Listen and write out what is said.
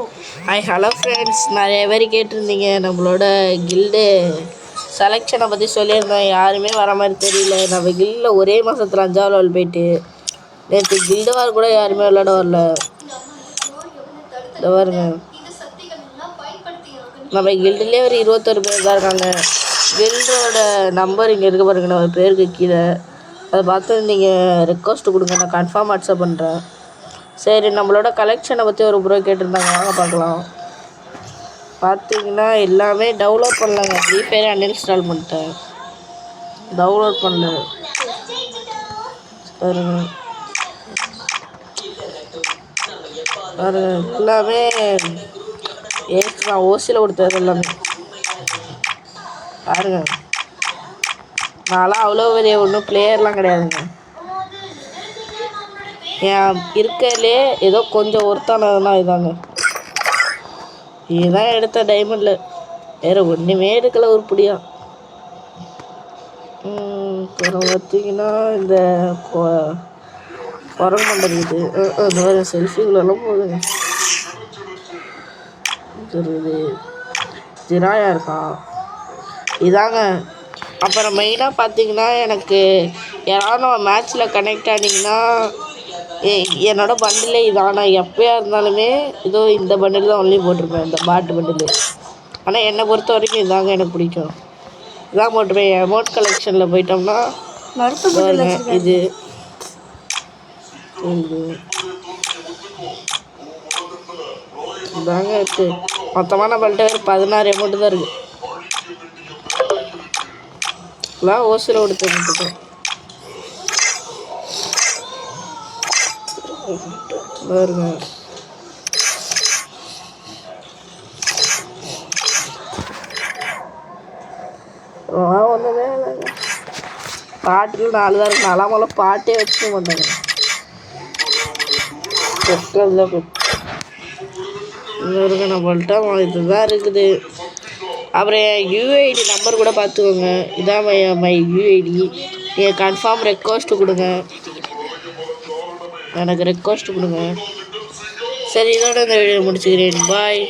Hi hello friends நிறைய பேர் கேட்டிருந்தீங்க. நம்மளோட கில்டு செலெக்ஷனை பற்றி சொல்லியிருந்தோம். யாருமே வர மாதிரி தெரியல. நம்ம கில்டில் ஒரே மாதத்தில் அஞ்சாவது லெவல் போயிட்டு நேற்று கில்டு வார் கூட யாருமே விளாட வரல. இந்த பாருங்க. நம்ம கில்டுலேயே ஒரு இருபத்தொரு பேர் தான் இருக்காங்க. கில்டோட நம்பர் இங்கே இருக்க பாருங்க. நம்ம பேருக்கு கீழே. அதை பார்த்து நீங்கள் ரெக்வஸ்ட்டு கொடுங்க. நான் கன்ஃபார்ம் வாட்ஸ்அப் பண்ணுறேன் சரி நம்மளோட கலெக்ஷனை பற்றி ஒரு ப்ரோ கேட்டிருந்தாங்க. வாங்க பார்க்கலாம். பார்த்தீங்கன்னா எல்லாமே டவுன்லோட் பண்ணலாங்க. ஃப்ரீ ஃபயர் அன்இன்ஸ்டால் பண்ணிட்டேன். டவுன்லோட் பண்ணல. பாருங்க. பாருங்க எல்லாமே ஏற்று நான் ஓசியில் கொடுத்தது எல்லாமே. பாருங்க. நான்லாம் அவ்வளோ பெரிய ஒன்றும் பிளேயர்லாம் கிடையாதுங்க. என் இருக்கையிலே ஏதோ கொஞ்சம் ஒருத்தானதுனா இதாங்க. இதுதான் எடுத்த டைமண்டில் வேறு ஒன்றுமே எடுக்கல உருப்படியா ம், அப்புறம் பார்த்தீங்கன்னா இந்த கொ- குரங்கு மண்டல் இது. மாதிரி செல்ஃபிகளெல்லாம் போகுதுங்க இது ஜிராயா இருக்கான் இதாங்க. அப்புறம் மெயினாக பார்த்தீங்கன்னா எனக்கு யாராவது மேட்ச்சில் கனெக்ட் ஆனீங்கன்னா என்னோட பண்டிலே இதானா. எப்போயா இருந்தாலுமே இதோ இந்த பண்டில் தான் ஒன்லி போட்டிருப்பேன் இந்த பாட்டு பண்டில் ஆனால் என்னை பொறுத்த வரைக்கும் இதாங்க எனக்கு பிடிக்கும். இதான் போட்டிருப்பேன். அமௌண்ட் கலெக்ஷனில் போயிட்டோம்னா இது. இது. இதாங்க இருக்கு. மொத்தமாக நம்மள்ட்ட ஒரு பதினாறு அமௌண்ட்டு தான் இருக்கு. எல்லாம் ஓசியில் கொடுத்து பாருங்க. ஒன்றுமே இல்லைங்க பாட்டில் நாலு தான் இருக்கு நாலாம் முதல்ல பாட்டே வச்சுக்க மாட்டாங்க. பெட்ரோல் தான் இன்னும் இருக்கு நம்மள்ட்ட இதுதான் இருக்குது. அப்புறம் என் யூஐடி நம்பர் கூட பார்த்துக்கோங்க. இதான் மை மை யூஐடி நீங்கள் கன்ஃபார்ம் ரெக்வஸ்ட்டு கொடுங்க. எனக்கு ரெக்வஸ்ட் கொடுங்க. சரி இதோட இந்த வீடியோ முடிச்சுக்கிறேன். பாய்